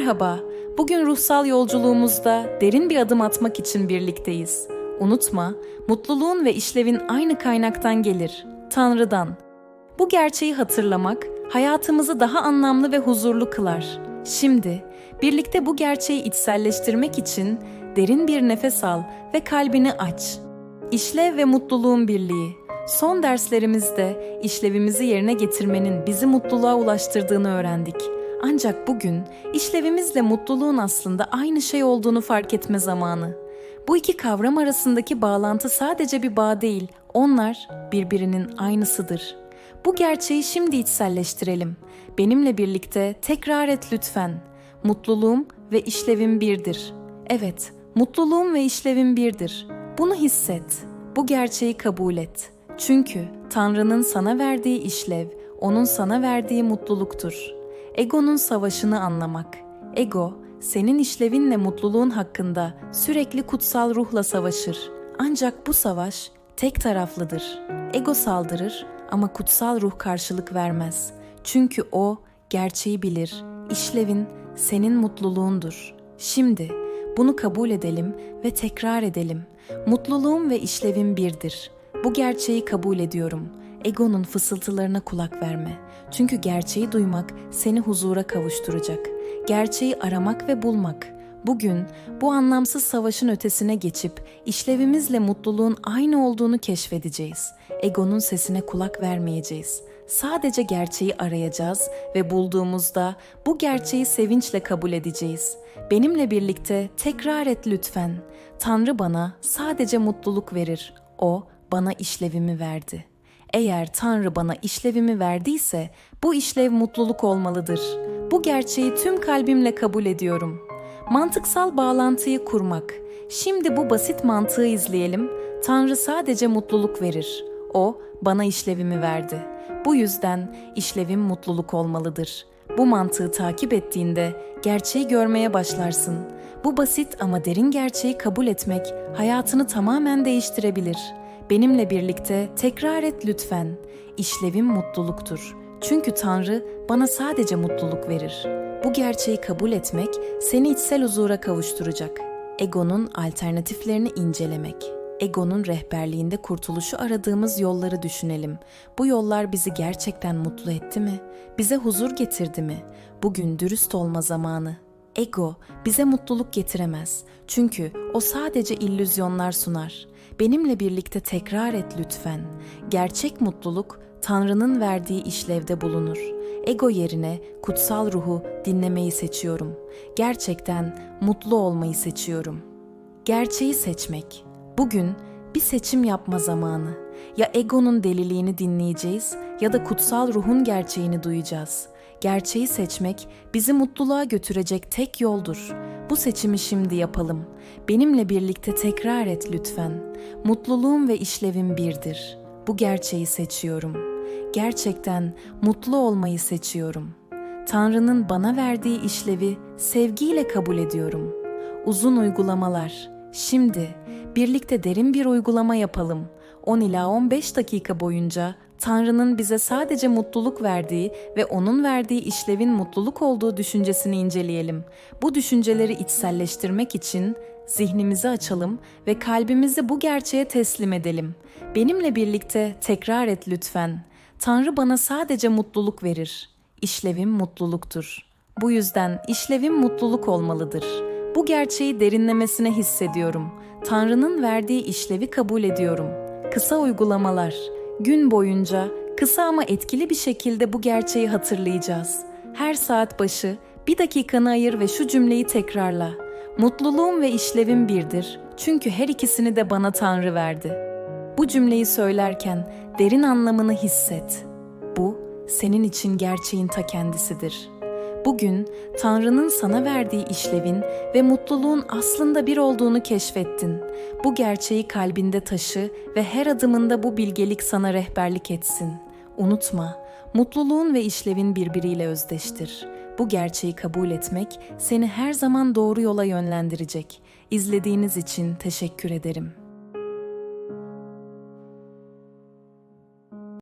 Merhaba. Bugün ruhsal yolculuğumuzda derin bir adım atmak için birlikteyiz. Unutma, mutluluğun ve işlevin aynı kaynaktan gelir, Tanrı'dan. Bu gerçeği hatırlamak hayatımızı daha anlamlı ve huzurlu kılar. Şimdi birlikte bu gerçeği içselleştirmek için derin bir nefes al ve kalbini aç. İşlev ve mutluluğun birliği. Son derslerimizde işlevimizi yerine getirmenin bizi mutluluğa ulaştırdığını öğrendik. Ancak bugün işlevimizle mutluluğun aslında aynı şey olduğunu fark etme zamanı. Bu iki kavram arasındaki bağlantı sadece bir bağ değil, onlar birbirinin aynısıdır. Bu gerçeği şimdi içselleştirelim. Benimle birlikte tekrar et lütfen. Mutluluğum ve işlevim birdir. Evet, mutluluğum ve işlevim birdir. Bunu hisset. Bu gerçeği kabul et. Çünkü Tanrı'nın sana verdiği işlev, onun sana verdiği mutluluktur. Egonun savaşını anlamak. Ego, senin işlevinle mutluluğun hakkında sürekli kutsal ruhla savaşır. Ancak bu savaş tek taraflıdır. Ego saldırır ama kutsal ruh karşılık vermez. Çünkü o gerçeği bilir. İşlevin senin mutluluğundur. Şimdi bunu kabul edelim ve tekrar edelim. Mutluluğum ve işlevim birdir. Bu gerçeği kabul ediyorum. Egonun fısıltılarına kulak verme. Çünkü gerçeği duymak seni huzura kavuşturacak. Gerçeği aramak ve bulmak. Bugün bu anlamsız savaşın ötesine geçip işlevimizle mutluluğun aynı olduğunu keşfedeceğiz. Egonun sesine kulak vermeyeceğiz. Sadece gerçeği arayacağız ve bulduğumuzda bu gerçeği sevinçle kabul edeceğiz. Benimle birlikte tekrar et lütfen. Tanrı bana sadece mutluluk verir. O bana işlevimi verdi. Eğer Tanrı bana işlevimi verdiyse bu işlev mutluluk olmalıdır. Bu gerçeği tüm kalbimle kabul ediyorum. Mantıksal bağlantıyı kurmak. Şimdi bu basit mantığı izleyelim. Tanrı sadece mutluluk verir. O bana işlevimi verdi. Bu yüzden işlevim mutluluk olmalıdır. Bu mantığı takip ettiğinde gerçeği görmeye başlarsın. Bu basit ama derin gerçeği kabul etmek hayatını tamamen değiştirebilir. Benimle birlikte tekrar et lütfen. İşlevim mutluluktur. Çünkü Tanrı bana sadece mutluluk verir. Bu gerçeği kabul etmek seni içsel huzura kavuşturacak. Egonun alternatiflerini incelemek. Egonun rehberliğinde kurtuluşu aradığımız yolları düşünelim. Bu yollar bizi gerçekten mutlu etti mi? Bize huzur getirdi mi? Bugün dürüst olma zamanı. Ego bize mutluluk getiremez. Çünkü o sadece illüzyonlar sunar. Benimle birlikte tekrar et lütfen. Gerçek mutluluk Tanrı'nın verdiği işlevde bulunur. Ego yerine kutsal ruhu dinlemeyi seçiyorum. Gerçekten mutlu olmayı seçiyorum. Gerçeği seçmek. Bugün bir seçim yapma zamanı. Ya egonun deliliğini dinleyeceğiz ya da kutsal ruhun gerçeğini duyacağız. Gerçeği seçmek bizi mutluluğa götürecek tek yoldur. Bu seçimi şimdi yapalım. Benimle birlikte tekrar et lütfen. Mutluluğum ve işlevim birdir. Bu gerçeği seçiyorum. Gerçekten mutlu olmayı seçiyorum. Tanrı'nın bana verdiği işlevi sevgiyle kabul ediyorum. Uzun uygulamalar. Şimdi birlikte derin bir uygulama yapalım. 10 ila 15 dakika boyunca Tanrı'nın bize sadece mutluluk verdiği ve onun verdiği işlevin mutluluk olduğu düşüncesini inceleyelim. Bu düşünceleri içselleştirmek için zihnimizi açalım ve kalbimizi bu gerçeğe teslim edelim. Benimle birlikte tekrar et lütfen. Tanrı bana sadece mutluluk verir. İşlevim mutluluktur. Bu yüzden işlevim mutluluk olmalıdır. Bu gerçeği derinlemesine hissediyorum. Tanrı'nın verdiği işlevi kabul ediyorum. Kısa uygulamalar. Gün boyunca kısa ama etkili bir şekilde bu gerçeği hatırlayacağız. Her saat başı bir dakikanı ayır ve şu cümleyi tekrarla. Mutluluğum ve işlevim birdir. Çünkü her ikisini de bana Tanrı verdi. Bu cümleyi söylerken derin anlamını hisset. Bu senin için gerçeğin ta kendisidir. Bugün Tanrı'nın sana verdiği işlevin ve mutluluğun aslında bir olduğunu keşfettin. Bu gerçeği kalbinde taşı ve her adımında bu bilgelik sana rehberlik etsin. Unutma, mutluluğun ve işlevin birbiriyle özdeştir. Bu gerçeği kabul etmek seni her zaman doğru yola yönlendirecek. İzlediğiniz için teşekkür ederim.